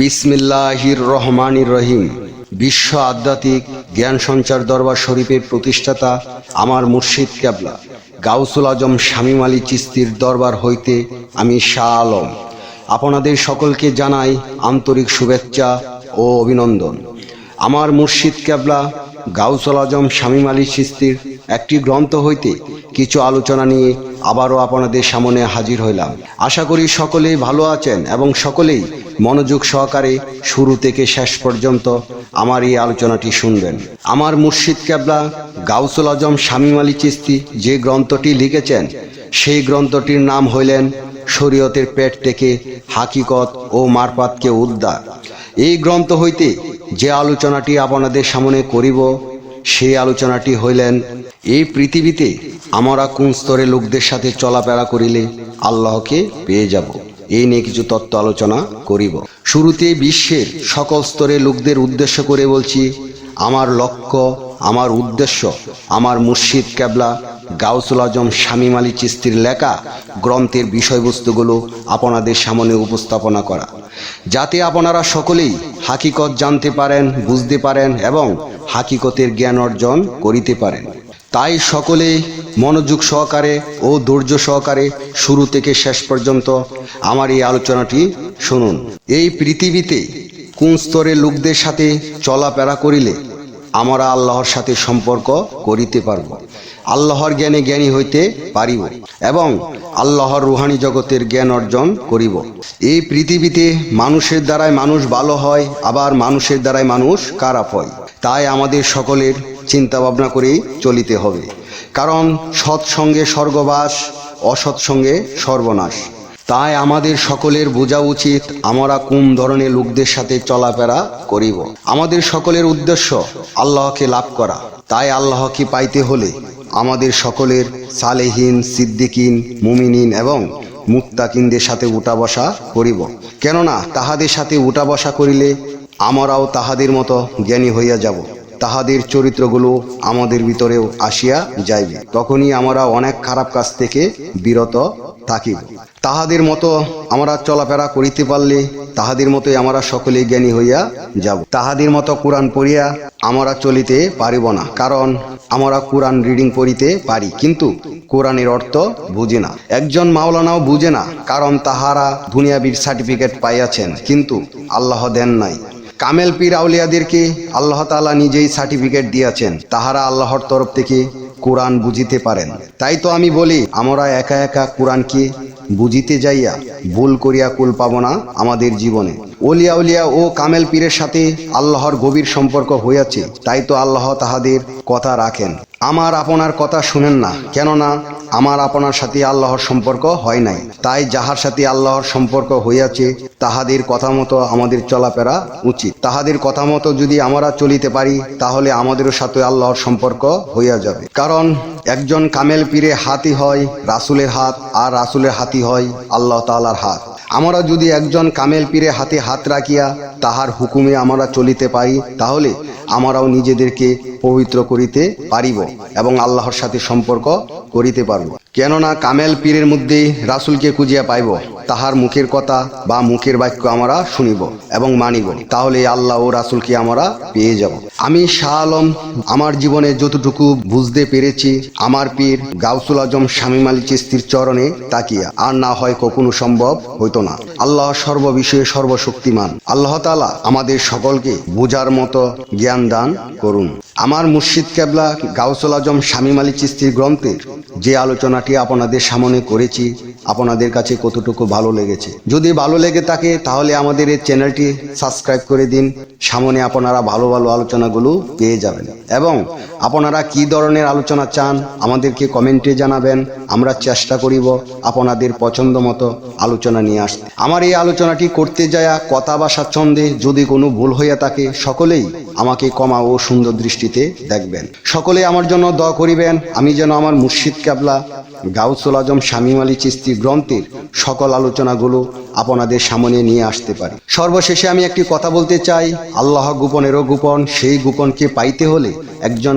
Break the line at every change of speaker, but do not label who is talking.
বিসমিল্লাহির রহমানির রহিম। বিশ্ব আধ্যাত্মিক জ্ঞান সঞ্চার দরবার শরীফের প্রতিষ্ঠাতা আমার মুর্শিদ ক্যাবলা। গাউসুল আজম শামীম আলী চিস্তির দরবার হইতে আমি শাহ আলম। আপনাদের সকলকে জানাই আন্তরিক শুভেচ্ছা ও অভিনন্দন। আমার মুর্শিদ ক্যাবলা, গাউসুল আজম শামীম আলী চিস্তির একটি গ্রন্থ হইতে কিছু আলোচনা নিয়ে আবারও আপনাদের সামনে হাজির হইলাম। আশা করি সকলেই ভালো আছেন এবং সকলেই মনোযোগ সহকারে শুরু থেকে শেষ পর্যন্ত আমার এই আলোচনাটি শুনবেন। আমার মুর্শিদ ক্যাবলা গাউসুল আজম, শামীম আলী চিস্তি যে গ্রন্থটি লিখেছেন, সেই গ্রন্থটির নাম হইলেন শরীয়তের পেট থেকে হাকিকত ও মারপাতকে উদ্ধার। এই গ্রন্থ হইতে যে আলোচনাটি আপনাদের সামনে করিব, সেই আলোচনাটি হইলেন, এই পৃথিবীতে আমরা কোন স্তরে লোকদের সাথে চলাফেরা করিলে আল্লাহকে পেয়ে যাব। এই নিয়ে কিছু তত্ত্ব আলোচনা করিব। শুরুতে বিশ্বের সকল স্তরে লোকদের উদ্দেশ্য করে বলছি, আমার লক্ষ্য, আমার উদ্দেশ্য, আমার মুর্শিদ ক্যাবলা, গাউসুল আজম শামীম আলী চিস্তির লেখা গ্রন্থের বিষয়বস্তুগুলো আপনাদের সামনে উপস্থাপনা করা। যাতে আপনারা সকলেই হাকিকত জানতে পারেন, বুঝতে পারেন এবং হাকিকতের জ্ঞান অর্জন করিতে পারেন। তাই সকলে মনোযোগ সহকারে ও ধৈর্য সহকারে শুরু থেকে শেষ পর্যন্ত আমার এই আলোচনাটি শুনুন। এই পৃথিবীতে কোন স্তরের লোকদের সাথে চলাফেরা করিলে আমরা আল্লাহর সাথে সম্পর্ক করিতে পারব? আল্লাহর জ্ঞানে জ্ঞানী হইতে পারিব এবং আল্লাহর রুহানি জগতের জ্ঞান অর্জন করিব। এই পৃথিবীতে মানুষের দ্বারাই মানুষ ভালো হয়, আবার মানুষের দ্বারাই মানুষ খারাপ হয়। তাই আমাদের সকলের চিন্তা ভাবনা করেই চলিতে হবে। কারণ সৎসঙ্গে স্বর্গবাস, অসৎসঙ্গে সর্বনাশ। তাই আমাদের সকলের বোঝা উচিত আমরা কোন ধরনের লোকদের সাথে চলাফেরা করিব। আমাদের সকলের উদ্দেশ্য আল্লাহকে লাভ করা। তাই আল্লাহকে পাইতে হলে আমাদের সকলের সালেহীন, সিদ্দিকিন, মুমিনিন এবং মুক্তাকিনদের সাথে উঠা বসা করিব। কেননা তাহাদের সাথে উঠা বসা করিলে আমরাও তাহাদের মতো জ্ঞানী হইয়া যাব। তাহাদের চরিত্রগুলো আমাদের ভিতরেও আসিয়া যাইবে। তখনই আমরা অনেক খারাপ কাজ থেকে বিরত থাকিব। তাহাদের মতো আমরা চলাফেরা করিতে পারলে তাহাদের মতোই আমরা সকলে জ্ঞানী হইয়া যাব। তাহাদের মতো কোরআন পড়িয়া আমরা চলিতে পারিব না, কারণ আমরা কোরআন রিডিং পড়িতে পারি, কিন্তু কোরআনের অর্থ বুঝে না। একজন মাওলানাও বুঝে না, কারণ তাহারা দুনিয়াবির সার্টিফিকেট পাইয়াছেন, কিন্তু আল্লাহ দেন নাই। কামেল পীর আউলিয়াদেরকে আল্লাহ তালা নিজেই সার্টিফিকেট দিয়েছেন। তাহারা আল্লাহর তরফ থেকে কোরআন বুঝিতে পারেন। তাই তো আমি বলি, আমরা একা একা কোরআনকে বুঝিতে যাইয়া ভুল করিয়া কুল পাব না আমাদের জীবনে। অলিয়া উলিয়া ও কামেল পীরের সাথে আল্লাহর গভীর সম্পর্ক হইয়াছে, তাই তো আল্লাহ তাহাদের কথা রাখেন। আমার আপনার কথা শুনেন না, কেননা আমার আপনার সাথে আল্লাহর সম্পর্ক হয় নাই। তাই যাহার সাথে আল্লাহর সম্পর্ক হইয়াছে, তাহাদের কথা মতো আমাদের চলাফেরা উচিত। তাহাদের কথা মতো যদি আমরা চলিতে পারি, তাহলে আমাদেরও সাথে আল্লাহর সম্পর্ক হইয়া যাবে। কারণ একজন কামেল পীরে হাতি হয়, রাসুলের হাত আর রাসুলের হাতি হয় আল্লাহ তাআলার হাত। আমরা যদি একজন কামেল পীরে হাতে হাত রাখিয়া তাহার হুকুমে আমরা চলিতে পারি, তাহলে আমরাও নিজেদেরকে পবিত্র করিতে পারিব এবং আল্লাহর সাথে সম্পর্ক করিতে পারব। কেননা কামেল পীরের মধ্যে রাসুলকে খুঁজিয়া পাইব। তাহার মুখের কথা বা মুখের বাক্য আমরা শুনিব এবং মানিব। তাহলে আল্লাহ ও রাসুলকে আমরা পেয়ে যাব। আমি শাহ আলম, আমার জীবনে যতটুকু বুঝতে পেরেছি, আমার পীর গাউসুল আজম শামীম আলী চিস্তির চরণে তাকিয়া। আর না হয় কখনো সম্ভব হইতো না। আল্লাহ সর্ববিষয়ে সর্বশক্তিমান। আল্লাহ তালা আমাদের সকলকে বোঝার মতো জ্ঞান দান করুন। আমার মুর্শিদ কেবলা গাউসুল আজম শামীম আলী চিস্তির গ্রন্থের যে আলোচনাটি আপনাদের সামনে করেছি, আপনাদের কাছে কতটুকু ভালো লেগেছে। যদি ভালো লেগে থাকে, তাহলে আমাদের এই চ্যানেলটি সাবস্ক্রাইব করে দিন। সামনে আপনারা ভালো ভালো আলোচনাগুলো পেয়ে যাবেন। এবং আপনারা কি ধরনের আলোচনা চান, আমাদেরকে কমেন্টে জানাবেন, আমরা চেষ্টা করিব আপনাদের পছন্দ মতো আলোচনা নিয়ে আসতে। আমার এই আলোচনাটি করতে যায়া কথা বা স্বাচ্ছন্দে যদি কোনো ভুল হইয়া থাকে, সকলেই আমাকে কমা ও সুন্দর দৃষ্টিতে দেখবেন। সকলে আমার জন্য দোয়া করিবেন, আমি যেন আমার মুর্শিদ ক্যাবলা, গাউসুল আজম, শামীম আলী চিস্তি গ্রন্থের সকল আলোচনাগুলো আপনাদের সামনে নিয়ে আসতে পারি। সর্বশেষে আমি একটি কথা বলতে চাই, আল্লাহ গোপনেরও গোপন, সেই গোপনকে পাইতে হলে একজন